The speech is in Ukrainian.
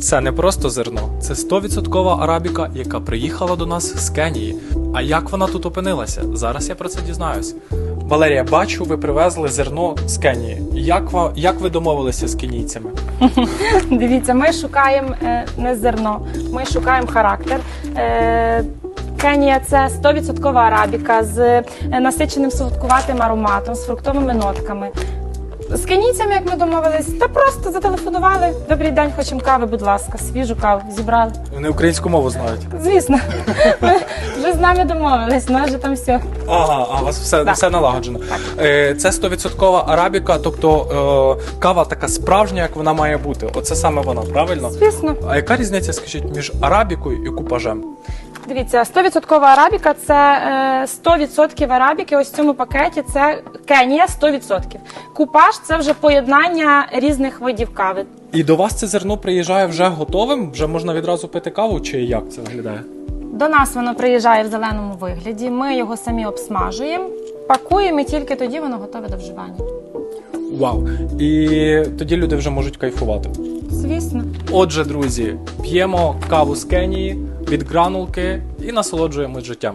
Це не просто зерно, це 100% арабіка, яка приїхала до нас з Кенії. А як вона тут опинилася? Зараз я про це дізнаюсь. Валерія, бачу, ви привезли зерно з Кенії. Як, ва- як ви домовилися з кенійцями? Дивіться, ми шукаємо е, не зерно, ми шукаємо характер. Е, Кенія це 100% арабіка з е, насиченим солодкуватим ароматом, з фруктовими нотками. З кенійцями, як ми домовились, та просто зателефонували. Добрий день, хочемо кави, будь ласка, свіжу каву зібрали. Вони українську мову знають. Звісно, ми з нами домовились, у нас вже там все. Ага, а у вас все, Да. все налагоджено. Е, це 100% арабіка, тобто е, кава така справжня, як вона має бути. Оце саме вона, правильно? Звісно. А яка різниця, скажіть, між арабікою і купажем? Дивіться, 100% арабіка це е, 100% арабіки. Ось в цьому пакеті це Кенія 100%. Купаж це вже поєднання різних видів кави. І до вас це зерно приїжджає вже готовим? Вже можна відразу пити каву, чи як це виглядає? До нас воно приїжджає в зеленому вигляді. Ми його самі обсмажуємо, пакуємо і тільки тоді воно готове до вживання. Вау! І тоді люди вже можуть кайфувати. Звісно. Отже, друзі, п'ємо каву з Кенії від гранулки і насолоджуємось життям.